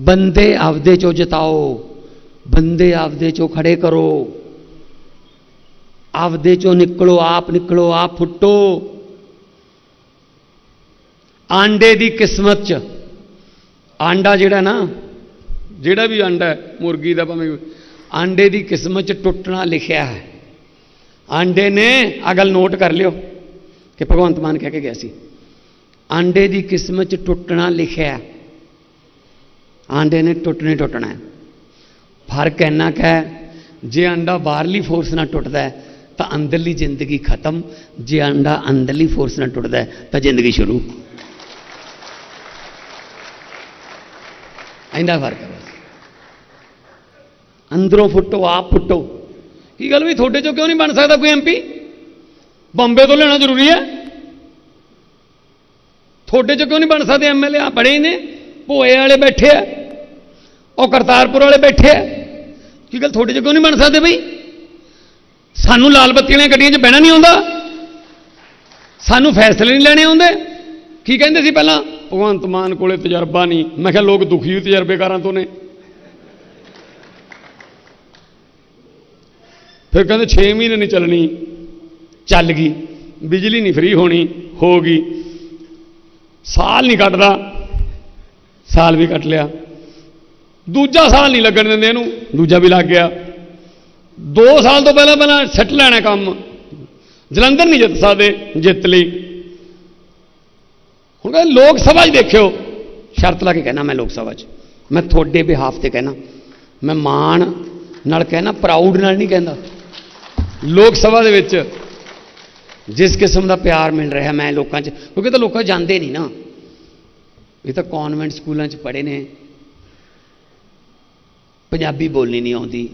ਬੰਦੇ ਆਪਦੇ ਚੋਂ ਜਿਤਾਓ, ਬੰਦੇ ਆਪਦੇ ਚੋਂ ਖੜੇ ਕਰੋ। ਆਪਦੇ ਚੋਂ ਨਿਕਲੋ, ਆਪ ਨਿਕਲੋ, ਆਪ ਫੁੱਟੋ। ਆਂਡੇ ਦੀ ਕਿਸਮਤ ਚ, ਆਂਡਾ ਜਿਹੜਾ ਨਾ, ਜਿਹੜਾ ਵੀ ਆਂਡਾ ਹੈ, ਮੁਰਗੀ ਦਾ ਭਾਵੇਂ ਆਂਡੇ ਦੀ ਕਿਸਮਤ ਚ ਟੁੱਟਣਾ ਲਿਖਿਆ ਹੈ। ਆਂਡੇ ਨੇ ਅਗਲ ਨੋਟ ਕਰ ਲਿਓ ਕਿ ਭਗਵੰਤ ਮਾਨ ਕਹਿ ਕੇ ਗਿਆ ਸੀ। ਆਂਡੇ ਦੀ ਕਿਸਮਤ ਚ ਟੁੱਟਣਾ ਲਿਖਿਆ ਹੈ। ਆਂਡੇ ਨੇ ਟੁੱਟਣੇ ਟੁੱਟਣਾ ਹੈ। ਫ਼ਰਕ ਇੰਨਾ ਕੁ ਹੈ, ਜੇ ਆਂਡਾ ਬਾਹਰਲੀ ਫੋਰਸ ਨਾਲ ਟੁੱਟਦਾ ਹੈ, ਤਾਂ ਅੰਦਰਲੀ ਜ਼ਿੰਦਗੀ ਖਤਮ। ਜੇ ਆਂਡਾ ਅੰਦਰਲੀ ਫੋਰਸ ਨਾਲ ਟੁੱਟਦਾ ਹੈ, ਤਾਂ ਜ਼ਿੰਦਗੀ ਸ਼ੁਰੂ। ਇੰਨਾ ਫ਼ਰਕ ਹੈ ਅੰਦਰੋਂ ਫੁੱਟੋ, ਆਪ ਫੁੱਟੋ। ਕੀ ਗੱਲ ਵੀ ਤੁਹਾਡੇ ਚੋਂ ਕਿਉਂ ਨਹੀਂ ਬਣ ਸਕਦਾ ਕੋਈ ਐਮਪੀ ਬੰਬੇ ਤੋਂ ਲੈਣਾ ਜ਼ਰੂਰੀ ਹੈ। ਤੁਹਾਡੇ ਚੋਂ ਕਿਉਂ ਨਹੀਂ ਬਣ ਸਕਦੇ ਐਮਐਲਏ ਆ ਬੜੇ ਹੀ ਨੇ। ਭੋਏ ਵਾਲੇ ਬੈਠੇ ਆ, ਉਹ ਕਰਤਾਰਪੁਰ ਵਾਲੇ ਬੈਠੇ ਆ। ਕੀ ਗੱਲ ਤੁਹਾਡੇ ਚ ਕਿਉਂ ਨਹੀਂ ਬਣ ਸਕਦੇ ਬਈ? ਸਾਨੂੰ ਲਾਲ ਬੱਤੀ ਵਾਲੀਆਂ ਗੱਡੀਆਂ 'ਚ ਬਹਿਣਾ ਨਹੀਂ ਆਉਂਦਾ। ਸਾਨੂੰ ਫੈਸਲੇ ਨਹੀਂ ਲੈਣੇ ਆਉਂਦੇ। ਕੀ ਕਹਿੰਦੇ ਸੀ ਪਹਿਲਾਂ? ਭਗਵੰਤ ਮਾਨ ਕੋਲੇ ਤਜਰਬਾ ਨਹੀਂ। ਮੈਂ ਕਿਹਾ ਲੋਕ ਦੁਖੀ ਤਜਰਬੇਕਾਰਾਂ ਤੋਂ ਨੇ। ਫਿਰ ਕਹਿੰਦੇ 6 ਮਹੀਨੇ ਨਹੀਂ ਚੱਲਣੀ। ਚੱਲ ਗਈ। ਬਿਜਲੀ ਨਹੀਂ ਫ੍ਰੀ ਹੋਣੀ। ਹੋ ਗਈ। ਸਾਲ ਨਹੀਂ ਕੱਟਦਾ ਸਾਲ ਵੀ ਕੱਟ ਲਿਆ। ਦੂਜਾ ਸਾਲ ਨਹੀਂ ਲੱਗਣ ਦਿੰਦੇ ਇਹਨੂੰ, ਦੂਜਾ ਵੀ ਲੱਗ ਗਿਆ। 2 ਸਾਲ ਤੋਂ ਪਹਿਲਾਂ ਪਹਿਲਾਂ ਸੈੱਟ ਲੈਣਾ ਕੰਮ। ਜਲੰਧਰ ਨਹੀਂ ਜਿੱਤ ਸਕਦੇ, ਜਿੱਤ ਲਈ। ਹੁਣ ਕਹਿੰਦੇ ਲੋਕ ਸਭਾ 'ਚ ਦੇਖਿਓ। ਸ਼ਰਤ ਲਾ ਕੇ ਕਹਿਣਾ ਮੈਂ ਲੋਕ ਸਭਾ 'ਚ। ਮੈਂ ਤੁਹਾਡੇ ਬਿਹਾਫ ਤੇ ਕਹਿਣਾ। ਮੈਂ ਮਾਣ ਨਾਲ ਕਹਿਣਾ ਪ੍ਰਾਊਡ ਨਾਲ ਨਹੀਂ ਕਹਿੰਦਾ। ਲੋਕ ਸਭਾ ਦੇ ਵਿੱਚ ਜਿਸ ਕਿਸਮ ਦਾ ਪਿਆਰ ਮਿਲ ਰਿਹਾ ਮੈਂ ਲੋਕਾਂ 'ਚ, ਕਿਉਂਕਿ ਤਾਂ ਲੋਕਾਂ ਜਾਂਦੇ ਨਹੀਂ ਨਾ। ਇਹ ਤਾਂ ਕਨਵੈਂਟ ਸਕੂਲਾਂ 'ਚ ਪੜ੍ਹੇ ਨੇ। ਪੰਜਾਬੀ ਬੋਲਣੀ ਨਹੀਂ ਆਉਂਦੀ।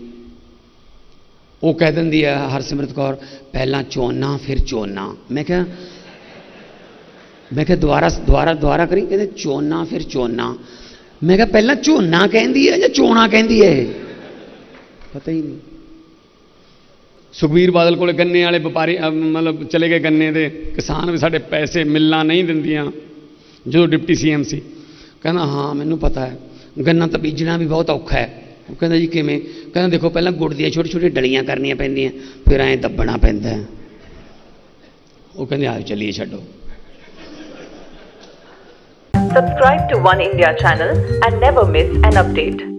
ਉਹ ਕਹਿ ਦਿੰਦੀ ਹੈ ਹਰਸਿਮਰਤ ਕੌਰ, ਪਹਿਲਾਂ ਚੋਨਾ, ਫਿਰ ਚੋਨਾ। ਮੈਂ ਕਿਹਾ ਮੈਂ ਕਿਹਾ ਦੁਬਾਰਾ ਦੁਬਾਰਾ ਦੁਬਾਰਾ ਕਰੀ? ਕਹਿੰਦੇ ਚੋਨਾ, ਫਿਰ ਚੋਨਾ। ਮੈਂ ਕਿਹਾ ਪਹਿਲਾਂ ਝੋਨਾ ਕਹਿੰਦੀ ਹੈ ਜਾਂ ਚੋਣਾ ਕਹਿੰਦੀ ਹੈ? ਇਹ? ਪਤਾ ਹੀ ਨਹੀਂ। ਸੁਖਬੀਰ ਬਾਦਲ ਕੋਲੇ ਗੰਨੇ ਵਾਲੇ ਵਪਾਰੀ ਮਤਲਬ ਚਲੇ ਗਏ ਗੰਨੇ ਦੇ। ਕਿਸਾਨ ਵੀ ਸਾਡੇ ਪੈਸੇ ਮਿਲਣਾ ਨਹੀਂ ਦਿੰਦੀਆਂ। ਜਦੋਂ ਡਿਪਟੀ ਸੀਐਮ ਸੀ। ਕਹਿੰਦਾ, ਹਾਂ, ਮੈਨੂੰ ਪਤਾ ਹੈ। ਗੰਨਾ ਤਾਂ ਬੀਜਣਾ ਵੀ ਬਹੁਤ ਔਖਾ ਹੈ। ਉਹ ਕਹਿੰਦਾ, ਜੀ ਕਿਵੇਂ? ਕਹਿੰਦਾ, ਦੇਖੋ, ਪਹਿਲਾਂ ਗੁੜ ਦੀਆਂ ਛੋਟੀ ਛੋਟੀ ਡਲੀਆਂ ਕਰਨੀਆਂ ਪੈਂਦੀਆਂ, ਫਿਰ ਐਂ ਦੱਬਣਾ ਪੈਂਦਾ ਉਹ ਕਹਿੰਦੇ ਆਓ ਚੱਲੀਏ, ਛੱਡੋ। Subscribe to One India channel and never miss an update.